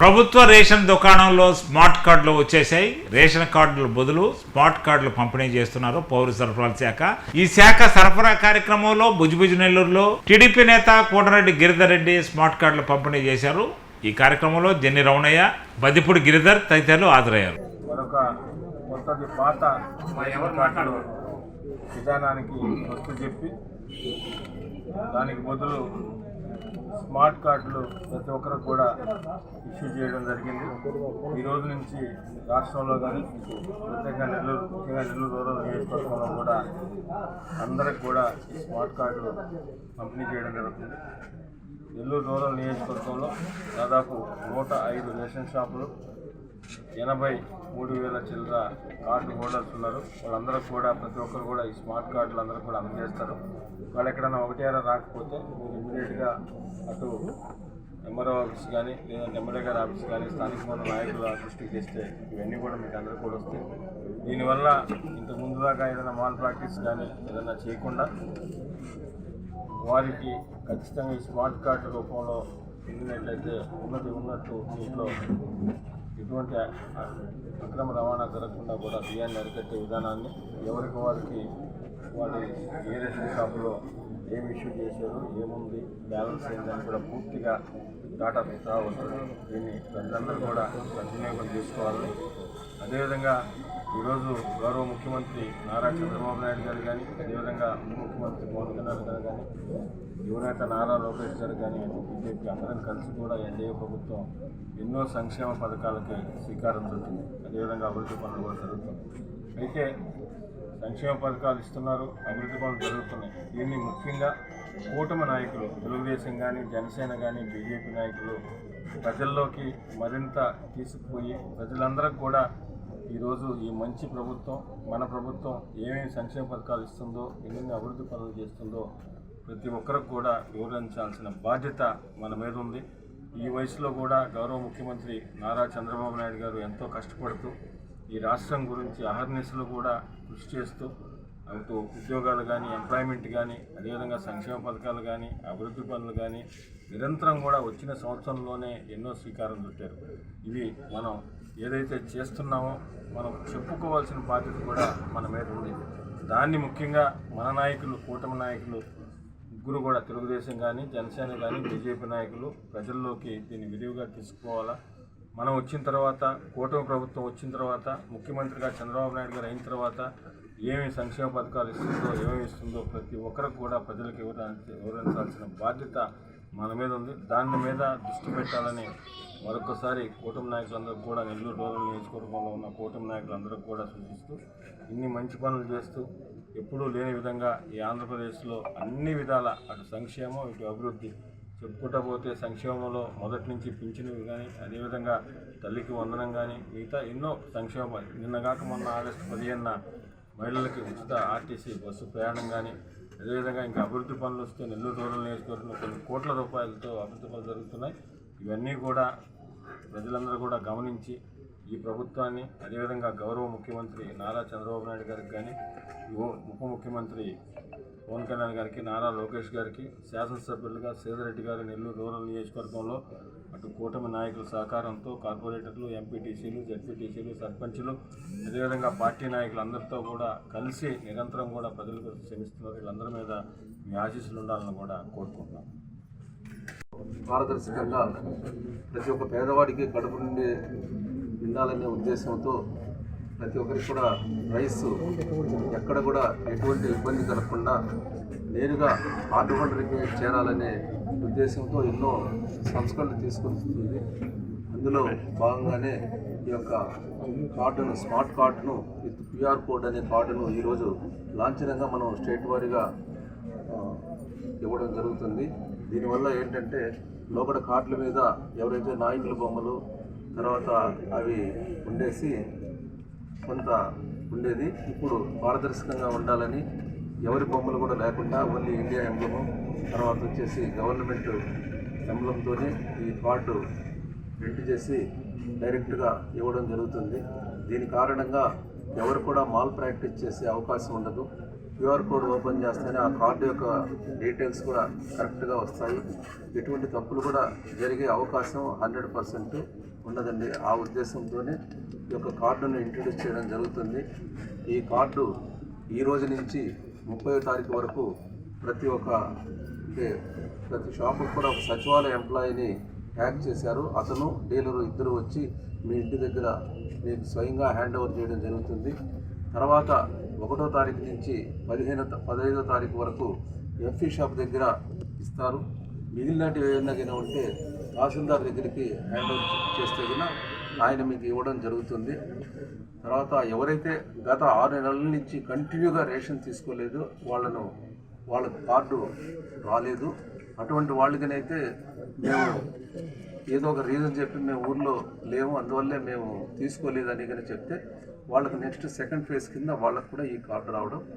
ప్రభుత్వ రేషన్ దుకాణంలో స్మార్ట్ కార్డులు వచ్చేసాయి. రేషన్ కార్డుల బదులు స్మార్ట్ కార్డులు పంపిణీ చేస్తున్నారు పౌర సరఫరాల శాఖ. ఈ శాఖ సరఫరా కార్యక్రమంలో భుజభుజ నెల్లూరులో టీడీపీ నేత కోటరెడ్డి గిరిధర్ రెడ్డి స్మార్ట్ కార్డులు పంపిణీ చేశారు. ఈ కార్యక్రమంలో జెన్ని రమణయ్య బదిపూడి గిరిధర్ తదితరులు హాజరయ్యారు. విధానానికి చెప్పి దానికి బదులు స్మార్ట్ కార్డులు ప్రతి ఒక్కరికి కూడా ఇష్యూ చేయడం జరిగింది. ఈ రోజు నుంచి రాష్ట్రంలో కానీ ప్రత్యేకంగా నెల్లూరు ముఖ్యంగా నెల్లూరు రూరల్ నియోజకవర్గంలో కూడా అందరికి కూడా ఈ స్మార్ట్ కార్డులు పంపిణీ చేయడం జరుగుతుంది. నెల్లూరు రూరల్ నియోజకవర్గంలో దాదాపు నూట ఐదు రేషన్ షాపులు ఎనభై మూడు వేల చిల్లర కార్డు హోల్డర్స్ ఉన్నారు. వాళ్ళందరూ కూడా ప్రతి ఒక్కరు కూడా ఈ స్మార్ట్ కార్డులు అందరూ కూడా అందజేస్తారు. వాళ్ళు ఎక్కడైనా ఒకటి అర రాకపోతే మీరు ఇమీడియట్గా అటు ఎంఆర్ఓ ఆఫీస్ కానీ లేదా ఎమ్మెల్యే గారి ఆఫీస్ కానీ స్థానిక మన నాయకుల దృష్టికి తెస్తే ఇవన్నీ కూడా మీకు అందరూ కూడా వస్తాయి. దీనివల్ల ఇంత ముందు దాకా ఏదైనా మాల్ ప్రాక్టీస్ కానీ ఏదైనా చేయకుండా వారికి ఖచ్చితంగా ఈ స్మార్ట్ కార్డు రూపంలో పొందినట్లయితే ఉన్నది ఉన్నట్టు దీంట్లో ఎటువంటి అక్రమ రవాణా జరగకుండా కూడా బియ్యాన్ని అరికట్టే విధానాన్ని ఎవరికి వారికి వాటి ఏ రేషన్ షాపులో ఏం ఇష్యూ చేశారు? ఏముంది? బ్యాలెన్స్ ఏందని కూడా పూర్తిగా డాటా రావచ్చు దీన్ని ప్రజలందరూ కూడా సద్వినియోగం చేసుకోవాలి. అదేవిధంగా ఈరోజు గౌరవ ముఖ్యమంత్రి నారా చంద్రబాబు నాయుడు గారు కానీ అదేవిధంగా ఉప ముఖ్యమంత్రి పవన్ కళ్యాణ్ గారు కానీ యువనేత నారా లోకేష్ గారు కానీ బీజేపీ అందరం కలిసి కూడా ఎన్డీఏ ప్రభుత్వం ఎన్నో సంక్షేమ పథకాలకి శ్రీకారం చుట్టింది. అదేవిధంగా అభివృద్ధి పనులు కూడా జరుగుతుంది అయితే సంక్షేమ పథకాలు ఇస్తున్నారు అభివృద్ధి పనులు జరుగుతున్నాయి. దీన్ని ముఖ్యంగా కూటమి నాయకులు తెలుగుదేశం కానీ జనసేన కానీ బీజేపీ నాయకులు ప్రజల్లోకి మరింత తీసుకుపోయి ప్రజలందరికీ కూడా ఈరోజు ఈ మంచి ప్రభుత్వం మన ప్రభుత్వం ఏమేమి సంక్షేమ పథకాలు ఇస్తుందో ఎన్ని అభివృద్ధి పనులు చేస్తుందో ప్రతి ఒక్కరికి కూడా వివరించాల్సిన బాధ్యత మన మీద ఉంది. ఈ వయసులో కూడా గౌరవ ముఖ్యమంత్రి నారా చంద్రబాబు నాయుడు గారు ఎంతో కష్టపడుతూ ఈ రాష్ట్రం గురించి అహర్నిశలు కూడా కృషి చేస్తూ అంటూ ఉద్యోగాలు కానీ ఎంప్లాయ్మెంట్ కానీ అదేవిధంగా సంక్షేమ పథకాలు కానీ అభివృద్ధి పనులు కానీ నిరంతరం కూడా వచ్చిన సంవత్సరంలోనే ఎన్నో శ్రీకారం చుట్టారు. ఇవి మనం ఏదైతే చేస్తున్నామో మనం చెప్పుకోవాల్సిన బాధ్యత కూడా మన మీద ఉంది. దాన్ని ముఖ్యంగా మన నాయకులు కూటమి నాయకులు ముగ్గురు కూడా తెలుగుదేశం కానీ జనసేన కానీ బీజేపీ నాయకులు ప్రజల్లోకి దీన్ని విరివిగా తీసుకోవాలా మనం వచ్చిన తర్వాత కూటమి ప్రభుత్వం వచ్చిన తర్వాత ముఖ్యమంత్రిగా చంద్రబాబు నాయుడు గారు అయిన తర్వాత ఏమేమి సంక్షేమ పథకాలు ఇస్తుందో ఏమేమి ఇస్తుందో ప్రతి ఒక్కరికి కూడా ప్రజలకు వివరించాల్సి వివరించాల్సిన బాధ్యత మన మీద ఉంది. దాని మీద దృష్టి పెట్టాలని మరొకసారి కూటమి నాయకులందరూ కూడా నెల్లూరు రూరల్ నియోజకవర్గంలో ఉన్న కూటమి నాయకులందరూ కూడా సూచిస్తూ ఇన్ని మంచి పనులు చేస్తూ ఎప్పుడూ లేని విధంగా ఈ ఆంధ్రప్రదేశ్లో అన్ని విధాల అటు సంక్షేమం ఇటు అభివృద్ధి చెప్పుకుంటా పోతే సంక్షేమంలో మొదటి నుంచి పింఛను కానీ అదేవిధంగా తల్లికి వందనం కానీ మిగతా ఎన్నో సంక్షేమ నిన్నగాక మొన్న ఆగస్టు పదిహేనున మహిళలకి ఉచిత ఆర్టీసీ బస్సు ప్రయాణం కానీ అదేవిధంగా ఇంకా అభివృద్ధి పనులు వస్తే నెల్లూరు రూరల్ నియోజకవర్గంలో కొన్ని కోట్ల రూపాయలతో అభివృద్ధి పనులు జరుగుతున్నాయి. ఇవన్నీ కూడా ప్రజలందరూ కూడా గమనించి ఈ ప్రభుత్వాన్ని అదేవిధంగా గౌరవ ముఖ్యమంత్రి నారా చంద్రబాబు నాయుడు గారికి కానీ ఉప ముఖ్యమంత్రి పవన్ కళ్యాణ్ గారికి నారా లోకేష్ గారికి శాసనసభ్యులుగా సేదరెడ్డి గారి నెల్లూరు రూరల్ నియోజకవర్గంలో అటు కూటమి నాయకుల సహకారంతో కార్పొరేటర్లు ఎంపీటీసీలు జడ్పీటీసీలు సర్పంచులు అదేవిధంగా పార్టీ నాయకులు అందరితో కూడా కలిసి నిరంతరం కూడా ప్రజలకు శ్రమిస్తున్నారు. వీళ్ళందరి మీద మీ ఆశీస్సులు ఉండాలని కూడా కోరుకుంటున్నాం. పారదర్శకంగా ప్రతి ఒక్క పేదవాడికి కడుపు నుండి ఉండాలనే ఉద్దేశంతో ప్రతి ఒక్కరికి కూడా రైస్ ఎక్కడ కూడా ఎటువంటి ఇబ్బంది కలగకుండా నేరుగా హార్డ్ హోల్డర్కి చేరాలనే ఉద్దేశంతో ఎన్నో సంస్కరణలు తీసుకొస్తుంది. అందులో భాగంగానే ఈ యొక్క కార్డును స్మార్ట్ కార్డును విత్ క్యూఆర్ కోడ్ అనే కార్డును ఈరోజు లాంఛనంగా మనం స్టేట్ వారీగా ఇవ్వడం జరుగుతుంది. దీనివల్ల ఏంటంటే లోపల కార్డుల మీద ఎవరైతే నాయకుల బొమ్మలు తర్వాత అవి ఉండేసి కొంత ఉండేది. ఇప్పుడు పారదర్శకంగా ఉండాలని ఎవరి బొమ్మలు కూడా లేకుండా ఓన్లీ ఇండియా ఎంబ్లము తర్వాత వచ్చేసి గవర్నమెంట్ ఎంబ్లంతోనే ఈ కార్డు ప్రింట్ చేసి డైరెక్ట్గా ఇవ్వడం జరుగుతుంది. దీని కారణంగా ఎవరు కూడా మాల్ ప్రాక్టీస్ చేసే అవకాశం ఉండదు. క్యూఆర్ కోడ్ ఓపెన్ చేస్తేనే ఆ కార్డు యొక్క డీటెయిల్స్ కూడా కరెక్ట్గా వస్తాయి. ఎటువంటి తప్పులు కూడా జరిగే అవకాశం హండ్రెడ్ పర్సెంట్ ఉన్నదండి. ఆ ఉద్దేశంతోనే ఈ యొక్క కార్డును ఇంట్రడ్యూస్ చేయడం జరుగుతుంది. ఈ కార్డు ఈ రోజు నుంచి ముప్పై తారీఖు వరకు ప్రతి ఒక్క అంటే ప్రతి షాపుకు కూడా ఒక సచివాలయ ఎంప్లాయీని హ్యాక్ చేశారు. అతను డీలరు ఇద్దరు వచ్చి మీ ఇంటి దగ్గర మీకు స్వయంగా హ్యాండ్ ఓవర్ చేయడం జరుగుతుంది. తర్వాత ఒకటో తారీఖు నుంచి పదిహేను పదహైదో తారీఖు వరకు ఎఫ్ఈ షాప్ దగ్గర ఇస్తారు. మిగిలినవి ఏమైనా ఉంటే తహసీల్దార్ దగ్గరికి హ్యాండ్ ఓవర్ చేస్తే ఆయన మీకు ఇవ్వడం జరుగుతుంది. తర్వాత ఎవరైతే గత ఆరు నెలల నుంచి కంటిన్యూగా రేషన్ తీసుకోలేదు వాళ్ళను వాళ్ళకు కార్డు రాలేదు. అటువంటి వాళ్ళకనైతే మేము ఏదో ఒక రీజన్ చెప్పి మేము ఊర్లో లేము అందువల్లే మేము తీసుకోలేదని కానీ చెప్తే వాళ్ళకి నెక్స్ట్ సెకండ్ ఫేజ్ కింద వాళ్ళకు కూడా ఈ కార్డు రావడం